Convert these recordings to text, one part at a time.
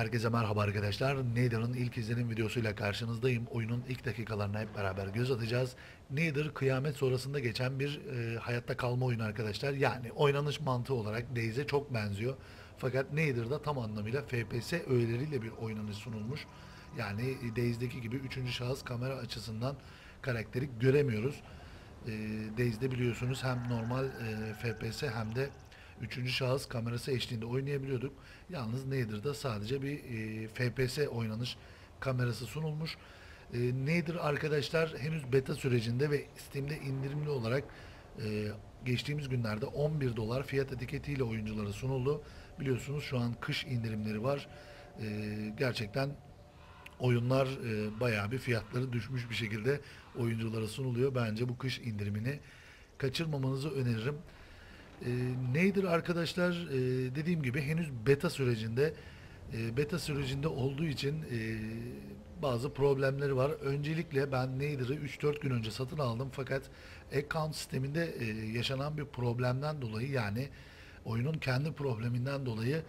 Herkese merhaba arkadaşlar. Nether'ın ilk izlenim videosuyla karşınızdayım. Oyunun ilk dakikalarına hep beraber göz atacağız. Nether kıyamet sonrasında geçen bir e, hayatta kalma oyunu arkadaşlar. Yani oynanış mantığı olarak Days'e çok benziyor. Fakat Nether'da tam anlamıyla FPS öğeleriyle bir oynanış sunulmuş. Yani Days'deki gibi 3. şahıs kamera açısından karakteri göremiyoruz. E, Days'de biliyorsunuz hem normal e, FPS hem de Üçüncü şahıs kamerası eşliğinde oynayabiliyorduk. Yalnız Nether'da sadece bir e, FPS oynanış kamerası sunulmuş. E, Nether arkadaşlar henüz beta sürecinde ve Steam'de indirimli olarak e, geçtiğimiz günlerde 11 dolar fiyat etiketiyle oyunculara sunuldu. Biliyorsunuz şu an kış indirimleri var. E, gerçekten oyunlar e, bayağı bir fiyatları düşmüş bir şekilde oyunculara sunuluyor. Bence bu kış indirimini kaçırmamanızı öneririm. E, neydir arkadaşlar? E, dediğim gibi henüz beta sürecinde e, beta sürecinde olduğu için e, bazı problemleri var. Öncelikle ben Nader'ı 3-4 gün önce satın aldım fakat account sisteminde e, yaşanan bir problemden dolayı yani oyunun kendi probleminden dolayı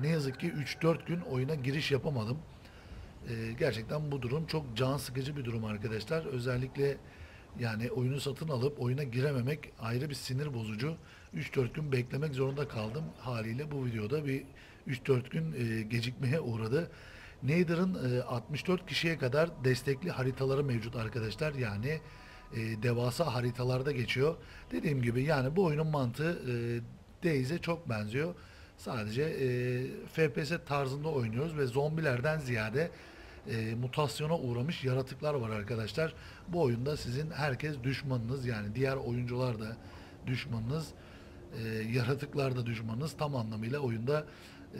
ne yazık ki 3-4 gün oyuna giriş yapamadım. Gerçekten bu durum çok can sıkıcı bir durum arkadaşlar. Özellikle yani oyunu satın alıp oyuna girememek ayrı bir sinir bozucu. 3-4 gün beklemek zorunda kaldım. Haliyle bu videoda bir 3-4 gün e, gecikmeye uğradı. Nether'ın e, 64 kişiye kadar destekli haritaları mevcut arkadaşlar. Yani e, devasa haritalarda geçiyor. Dediğim gibi yani bu oyunun mantığı e, Days'e çok benziyor. Sadece e, FPS tarzında oynuyoruz ve zombilerden ziyade e, mutasyona uğramış yaratıklar var arkadaşlar. Bu oyunda sizin herkes düşmanınız yani diğer oyuncular da düşmanınız, e, yaratıklar da düşmanınız. Tam anlamıyla oyunda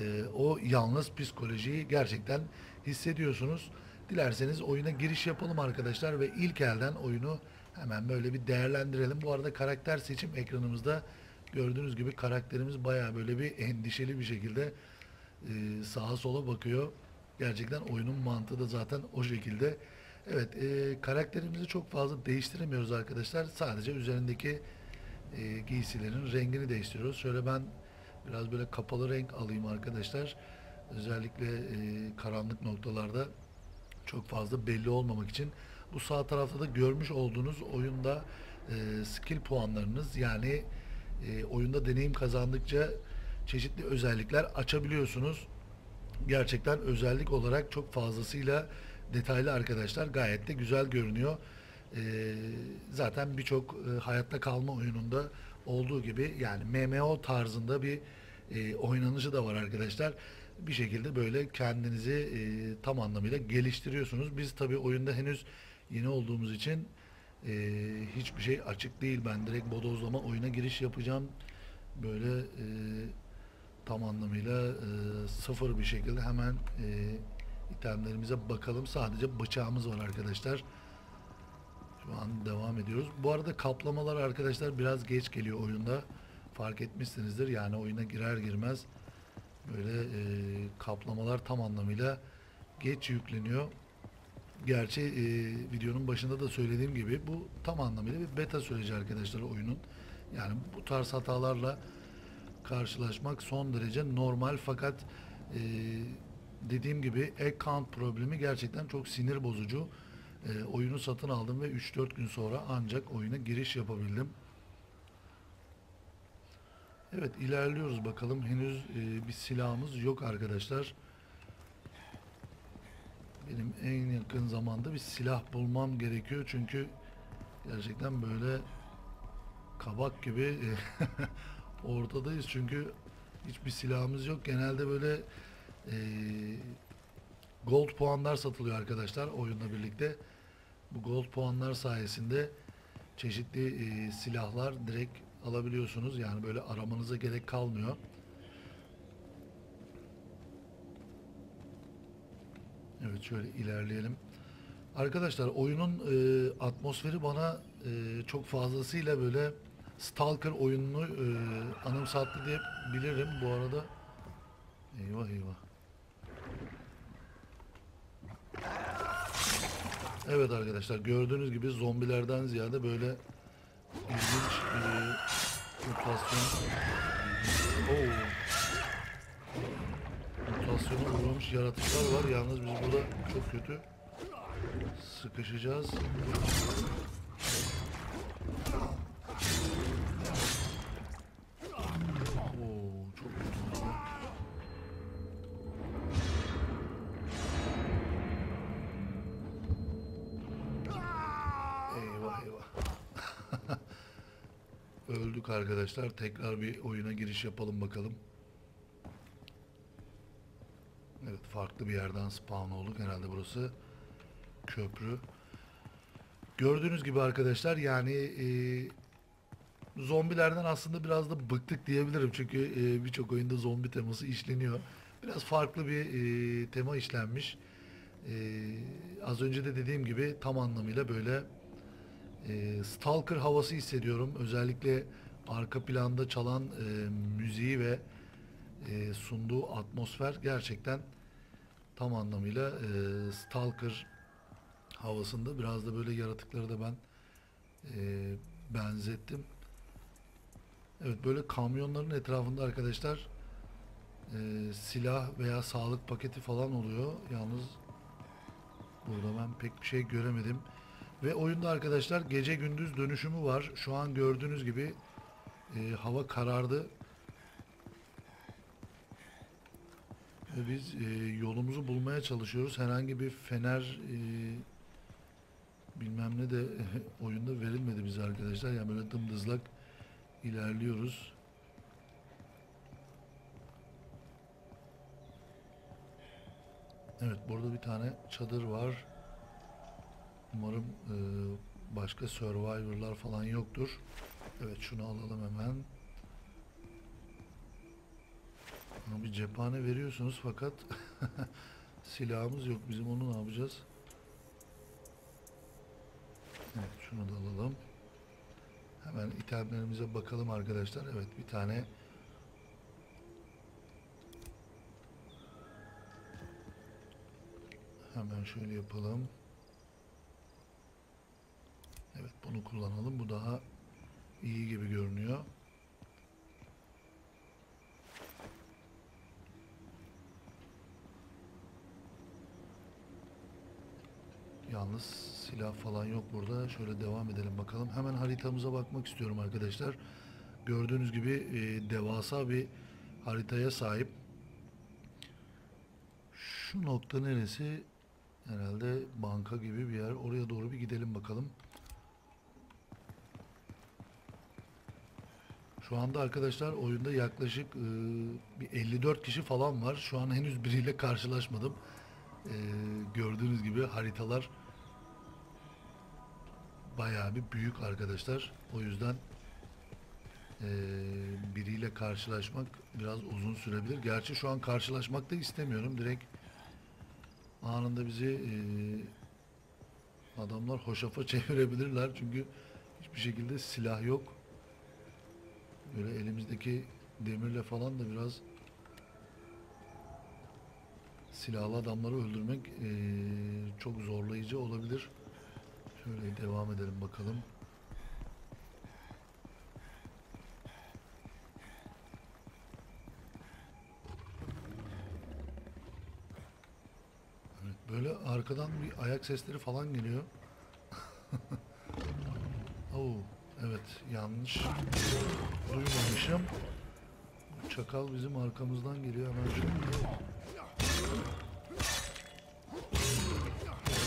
e, o yalnız psikolojiyi gerçekten hissediyorsunuz. Dilerseniz oyuna giriş yapalım arkadaşlar ve ilk elden oyunu hemen böyle bir değerlendirelim. Bu arada karakter seçim ekranımızda gördüğünüz gibi karakterimiz bayağı böyle bir endişeli bir şekilde e, sağa sola bakıyor. Gerçekten oyunun mantığı da zaten o şekilde. Evet, e, karakterimizi çok fazla değiştiremiyoruz arkadaşlar. Sadece üzerindeki e, giysilerin rengini değiştiriyoruz. Şöyle ben biraz böyle kapalı renk alayım arkadaşlar. Özellikle e, karanlık noktalarda çok fazla belli olmamak için. Bu sağ tarafta da görmüş olduğunuz oyunda e, skill puanlarınız yani e, oyunda deneyim kazandıkça çeşitli özellikler açabiliyorsunuz gerçekten özellik olarak çok fazlasıyla detaylı arkadaşlar. Gayet de güzel görünüyor. Ee, zaten birçok e, hayatta kalma oyununda olduğu gibi yani MMO tarzında bir e, oynanışı da var arkadaşlar. Bir şekilde böyle kendinizi e, tam anlamıyla geliştiriyorsunuz. Biz tabii oyunda henüz yeni olduğumuz için e, hiçbir şey açık değil. Ben direkt bodozlama oyuna giriş yapacağım. Böyle e, tam anlamıyla e, sıfır bir şekilde hemen e, itemlerimize bakalım. Sadece bıçağımız var arkadaşlar. Şu an devam ediyoruz. Bu arada kaplamalar arkadaşlar biraz geç geliyor oyunda. Fark etmişsinizdir. Yani oyuna girer girmez böyle e, kaplamalar tam anlamıyla geç yükleniyor. Gerçi e, videonun başında da söylediğim gibi bu tam anlamıyla bir beta süreci arkadaşlar oyunun. Yani bu tarz hatalarla karşılaşmak son derece normal fakat e, dediğim gibi account problemi gerçekten çok sinir bozucu. E, oyunu satın aldım ve 3-4 gün sonra ancak oyuna giriş yapabildim. Evet ilerliyoruz bakalım. Henüz e, bir silahımız yok arkadaşlar. Benim en yakın zamanda bir silah bulmam gerekiyor çünkü gerçekten böyle kabak gibi e, ortadayız çünkü hiçbir silahımız yok. Genelde böyle e, gold puanlar satılıyor arkadaşlar oyunla birlikte. Bu gold puanlar sayesinde çeşitli e, silahlar direkt alabiliyorsunuz. Yani böyle aramanıza gerek kalmıyor. Evet şöyle ilerleyelim. Arkadaşlar oyunun e, atmosferi bana e, çok fazlasıyla böyle Stalker oyununu e, anımsattı diye bilirim bu arada. Eyvah eyvah. Evet arkadaşlar gördüğünüz gibi zombilerden ziyade böyle ilginç bir mutasyon. Oo. mutasyona uğramış yaratıklar var. Yalnız biz burada çok kötü sıkışacağız. Arkadaşlar. Tekrar bir oyuna giriş yapalım bakalım. Evet farklı bir yerden spawn olduk. Herhalde burası köprü. Gördüğünüz gibi arkadaşlar yani e, zombilerden aslında biraz da bıktık diyebilirim. Çünkü e, birçok oyunda zombi teması işleniyor. Biraz farklı bir e, tema işlenmiş. E, az önce de dediğim gibi tam anlamıyla böyle e, Stalker havası hissediyorum. Özellikle arka planda çalan e, müziği ve e, sunduğu atmosfer gerçekten tam anlamıyla e, Stalker havasında. Biraz da böyle yaratıkları da ben e, benzettim. Evet böyle kamyonların etrafında arkadaşlar e, silah veya sağlık paketi falan oluyor. Yalnız burada ben pek bir şey göremedim. Ve oyunda arkadaşlar gece gündüz dönüşümü var. Şu an gördüğünüz gibi e, hava karardı. Ve biz e, yolumuzu bulmaya çalışıyoruz. Herhangi bir fener e, bilmem ne de oyunda verilmedi bize arkadaşlar. Yani böyle dımdızlak ilerliyoruz. Evet burada bir tane çadır var. Umarım e, başka survivor'lar falan yoktur. Evet şunu alalım hemen. Ama bir cephane veriyorsunuz fakat silahımız yok. Bizim onu ne yapacağız? Evet şunu da alalım. Hemen itemlerimize bakalım arkadaşlar. Evet bir tane hemen şöyle yapalım. Evet bunu kullanalım. Bu daha iyi gibi görünüyor. Yalnız silah falan yok burada. Şöyle devam edelim bakalım. Hemen haritamıza bakmak istiyorum arkadaşlar. Gördüğünüz gibi e, devasa bir haritaya sahip. Şu nokta neresi? Herhalde banka gibi bir yer. Oraya doğru bir gidelim bakalım. Şu anda arkadaşlar oyunda yaklaşık e, bir 54 kişi falan var. Şu an henüz biriyle karşılaşmadım. E, gördüğünüz gibi haritalar bayağı bir büyük arkadaşlar. O yüzden e, biriyle karşılaşmak biraz uzun sürebilir. Gerçi şu an karşılaşmak da istemiyorum. Direkt anında bizi e, adamlar hoşafa çevirebilirler. Çünkü hiçbir şekilde silah yok. Böyle elimizdeki demirle falan da biraz silahlı adamları öldürmek eee, çok zorlayıcı olabilir. Şöyle devam edelim bakalım. Evet, böyle arkadan bir ayak sesleri falan geliyor. Oo, evet yanlış duymamışım. Çakal bizim arkamızdan geliyor hemen şöyle.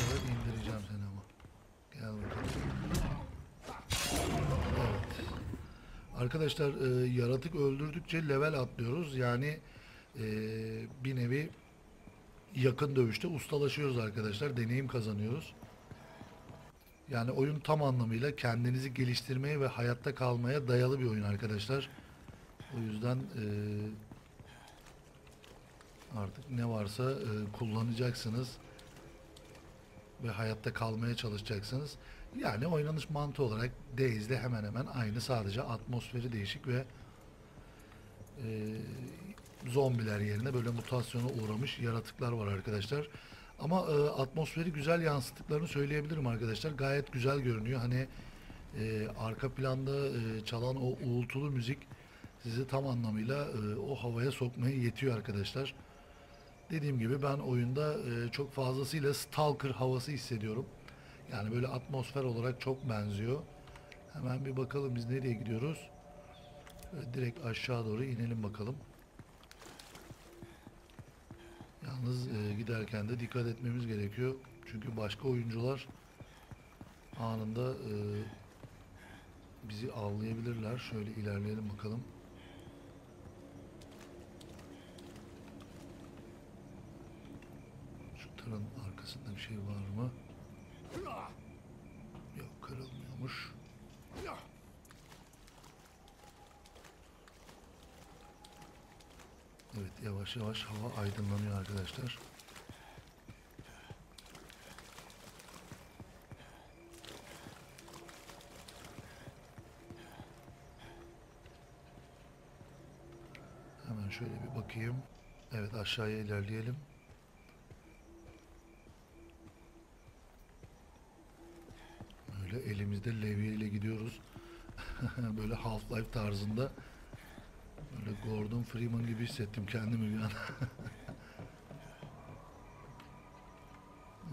Evet indireceğim seni ama. Gel bakalım. Evet. Arkadaşlar e, yaratık öldürdükçe level atlıyoruz. Yani e, bir nevi yakın dövüşte ustalaşıyoruz arkadaşlar. Deneyim kazanıyoruz. Yani oyun tam anlamıyla kendinizi geliştirmeye ve hayatta kalmaya dayalı bir oyun arkadaşlar. O yüzden e, artık ne varsa e, kullanacaksınız ve hayatta kalmaya çalışacaksınız. Yani oynanış mantığı olarak Days'de hemen hemen aynı sadece atmosferi değişik ve e, zombiler yerine böyle mutasyona uğramış yaratıklar var arkadaşlar. Ama e, atmosferi güzel yansıttıklarını söyleyebilirim arkadaşlar. Gayet güzel görünüyor. Hani e, arka planda e, çalan o uğultulu müzik sizi tam anlamıyla e, o havaya sokmaya yetiyor arkadaşlar. Dediğim gibi ben oyunda e, çok fazlasıyla Stalker havası hissediyorum. Yani böyle atmosfer olarak çok benziyor. Hemen bir bakalım biz nereye gidiyoruz. Şöyle direkt aşağı doğru inelim bakalım. Yalnız e, giderken de dikkat etmemiz gerekiyor. Çünkü başka oyuncular anında e, bizi avlayabilirler. Şöyle ilerleyelim bakalım. Şu tırın arkasında bir şey var mı? Yok kırılmıyormuş. Evet yavaş yavaş hava aydınlanıyor arkadaşlar. Hemen şöyle bir bakayım. Evet aşağıya ilerleyelim. Böyle elimizde levye ile gidiyoruz. Böyle Half-Life tarzında. Böyle Gordon Freeman gibi hissettim kendimi bir an.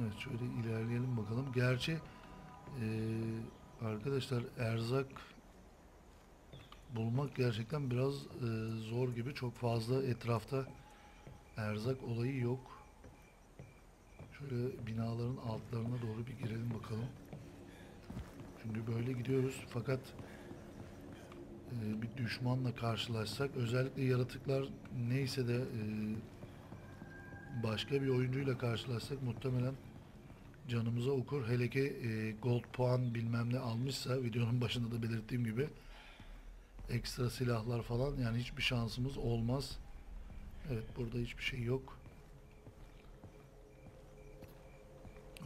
evet şöyle ilerleyelim bakalım. Gerçi eee, arkadaşlar erzak bulmak gerçekten biraz eee, zor gibi. Çok fazla etrafta erzak olayı yok. Şöyle binaların altlarına doğru bir girelim bakalım. Çünkü böyle gidiyoruz fakat e, bir düşmanla karşılaşsak özellikle yaratıklar neyse de e, başka bir oyuncuyla karşılaşsak muhtemelen canımıza okur. Hele ki e, gold puan bilmem ne almışsa videonun başında da belirttiğim gibi ekstra silahlar falan yani hiçbir şansımız olmaz. Evet burada hiçbir şey yok.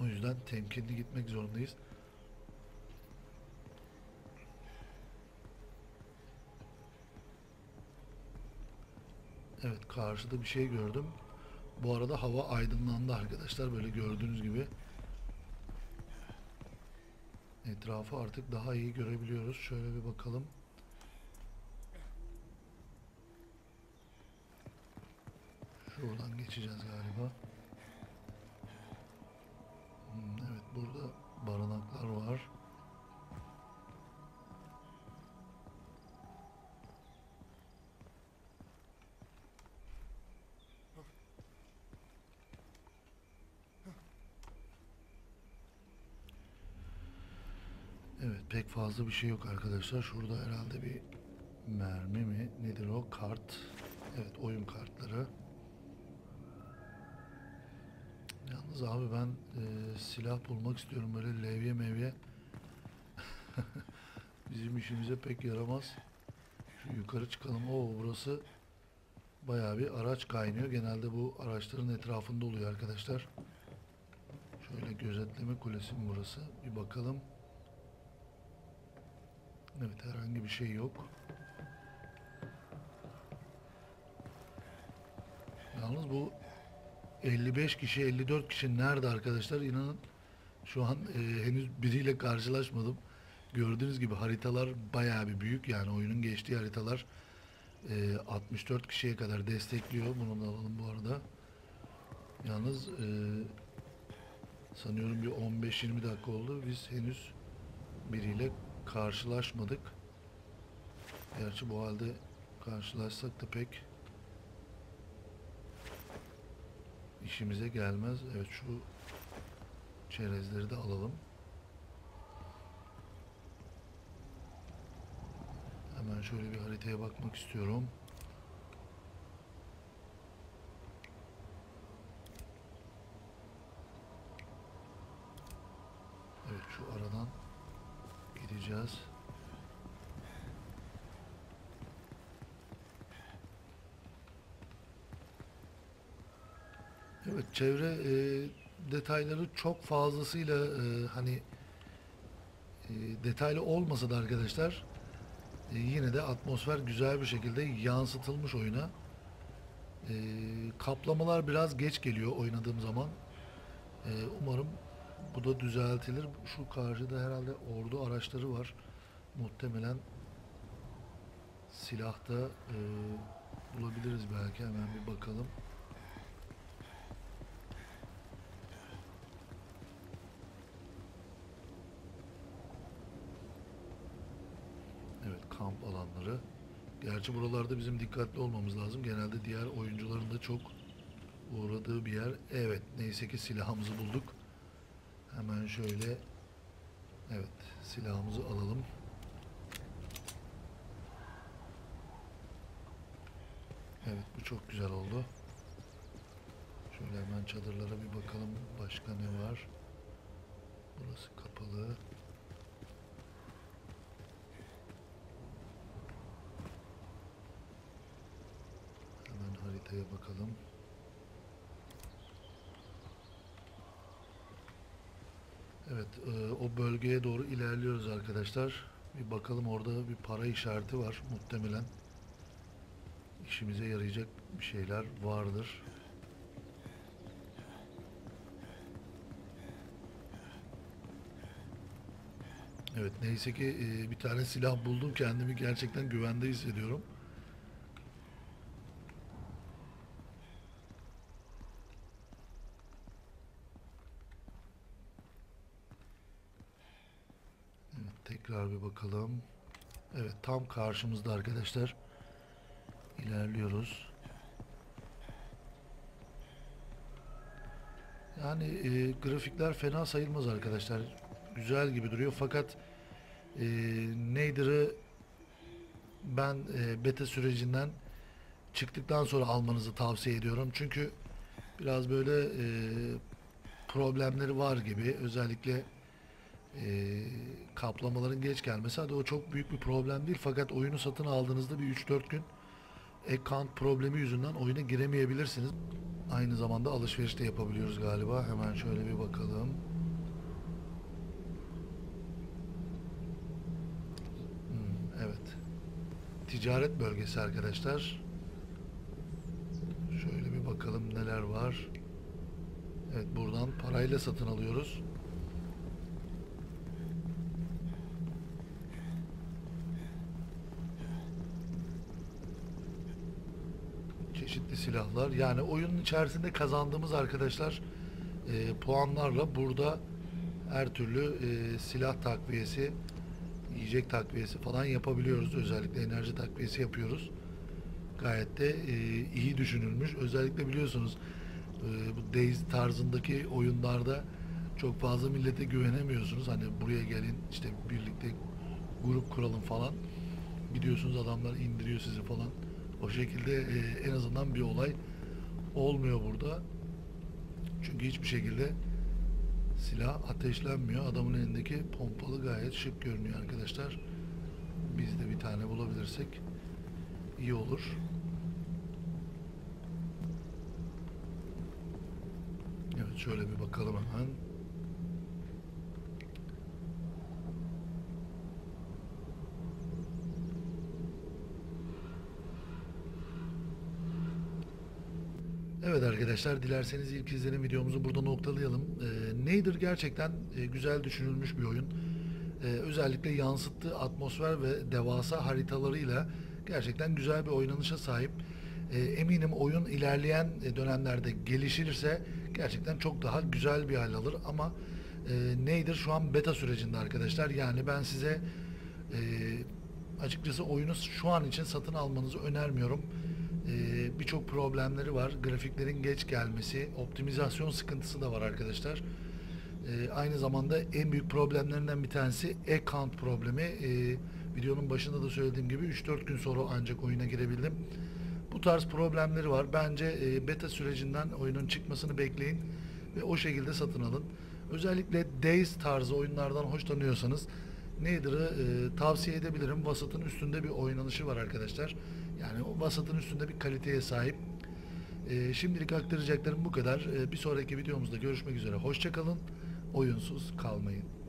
O yüzden temkinli gitmek zorundayız. Evet karşıda bir şey gördüm. Bu arada hava aydınlandı arkadaşlar böyle gördüğünüz gibi. Etrafı artık daha iyi görebiliyoruz. Şöyle bir bakalım. Şuradan geçeceğiz galiba. Hmm, evet burada barınaklar var. Evet pek fazla bir şey yok arkadaşlar. Şurada herhalde bir mermi mi? Nedir o? Kart. Evet oyun kartları. Yalnız abi ben e, silah bulmak istiyorum böyle levye mevye. Bizim işimize pek yaramaz. Şu yukarı çıkalım. Oo burası bayağı bir araç kaynıyor. Genelde bu araçların etrafında oluyor arkadaşlar. Şöyle gözetleme kulesi mi burası? Bir bakalım. Evet herhangi bir şey yok. Yalnız bu 55 kişi 54 kişi nerede arkadaşlar inanın şu an e, henüz biriyle karşılaşmadım. Gördüğünüz gibi haritalar bayağı bir büyük yani oyunun geçtiği haritalar e, 64 kişiye kadar destekliyor. Bunu da alalım bu arada. Yalnız e, sanıyorum bir 15-20 dakika oldu. Biz henüz biriyle karşılaşmadık. Gerçi bu halde karşılaşsak da pek işimize gelmez. Evet şu çerezleri de alalım. Hemen şöyle bir haritaya bakmak istiyorum. Evet şu aradan gideceğiz. Evet çevre e, detayları çok fazlasıyla e, hani e, detaylı olmasa da arkadaşlar e, yine de atmosfer güzel bir şekilde yansıtılmış oyuna. E, kaplamalar biraz geç geliyor oynadığım zaman. E, umarım bu da düzeltilir. Şu karşıda herhalde ordu araçları var. Muhtemelen silahta e, bulabiliriz belki. Hemen bir bakalım. Kamp alanları. Gerçi buralarda bizim dikkatli olmamız lazım. Genelde diğer oyuncuların da çok uğradığı bir yer. Evet, neyse ki silahımızı bulduk. Hemen şöyle evet, silahımızı alalım. Evet, bu çok güzel oldu. Şöyle hemen çadırlara bir bakalım. Başka ne var? Burası kapalı. Hemen haritaya bakalım. Evet, e, o bölgeye doğru ilerliyoruz arkadaşlar. Bir bakalım orada bir para işareti var muhtemelen. işimize yarayacak bir şeyler vardır. Evet, neyse ki e, bir tane silah buldum. Kendimi gerçekten güvende hissediyorum. Evet, tekrar bir bakalım. Evet, tam karşımızda arkadaşlar. İlerliyoruz. Yani e, grafikler fena sayılmaz arkadaşlar. Güzel gibi duruyor fakat e, Nader'ı ben e, beta sürecinden çıktıktan sonra almanızı tavsiye ediyorum. Çünkü biraz böyle e, problemleri var gibi. Özellikle e, kaplamaların geç gelmesi. Hadi o çok büyük bir problem değil fakat oyunu satın aldığınızda bir 3-4 gün account problemi yüzünden oyuna giremeyebilirsiniz. Aynı zamanda alışveriş de yapabiliyoruz galiba. Hemen şöyle bir bakalım. Hmm, evet. Ticaret bölgesi arkadaşlar. Şöyle bir bakalım neler var. Evet buradan parayla satın alıyoruz. çeşitli silahlar. Yani oyunun içerisinde kazandığımız arkadaşlar e, puanlarla burada her türlü e, silah takviyesi, yiyecek takviyesi falan yapabiliyoruz. Özellikle enerji takviyesi yapıyoruz. Gayet de e, iyi düşünülmüş. Özellikle biliyorsunuz e, bu Days tarzındaki oyunlarda çok fazla millete güvenemiyorsunuz. Hani buraya gelin işte birlikte grup kuralım falan. Gidiyorsunuz adamlar indiriyor sizi falan. O şekilde e, en azından bir olay olmuyor burada. Çünkü hiçbir şekilde silah ateşlenmiyor. Adamın elindeki pompalı gayet şık görünüyor arkadaşlar. Biz de bir tane bulabilirsek iyi olur. Evet şöyle bir bakalım hemen. Evet arkadaşlar dilerseniz ilk izlenim videomuzu burada noktalayalım. Ee, Nader gerçekten e, güzel düşünülmüş bir oyun. Ee, özellikle yansıttığı atmosfer ve devasa haritalarıyla gerçekten güzel bir oynanışa sahip. Ee, eminim oyun ilerleyen e, dönemlerde gelişirse gerçekten çok daha güzel bir hal alır ama e, Nader şu an beta sürecinde arkadaşlar. Yani ben size e, açıkçası oyunu şu an için satın almanızı önermiyorum. Ee, birçok problemleri var. Grafiklerin geç gelmesi, optimizasyon sıkıntısı da var arkadaşlar. Ee, aynı zamanda en büyük problemlerinden bir tanesi account problemi. Ee, videonun başında da söylediğim gibi 3-4 gün sonra ancak oyuna girebildim. Bu tarz problemleri var. Bence e, beta sürecinden oyunun çıkmasını bekleyin ve o şekilde satın alın. Özellikle Days tarzı oyunlardan hoşlanıyorsanız Nader'ı e, tavsiye edebilirim. Vasat'ın üstünde bir oynanışı var arkadaşlar. Yani o vasatın üstünde bir kaliteye sahip. E, şimdilik aktaracaklarım bu kadar. E, bir sonraki videomuzda görüşmek üzere. Hoşçakalın. Oyunsuz kalmayın.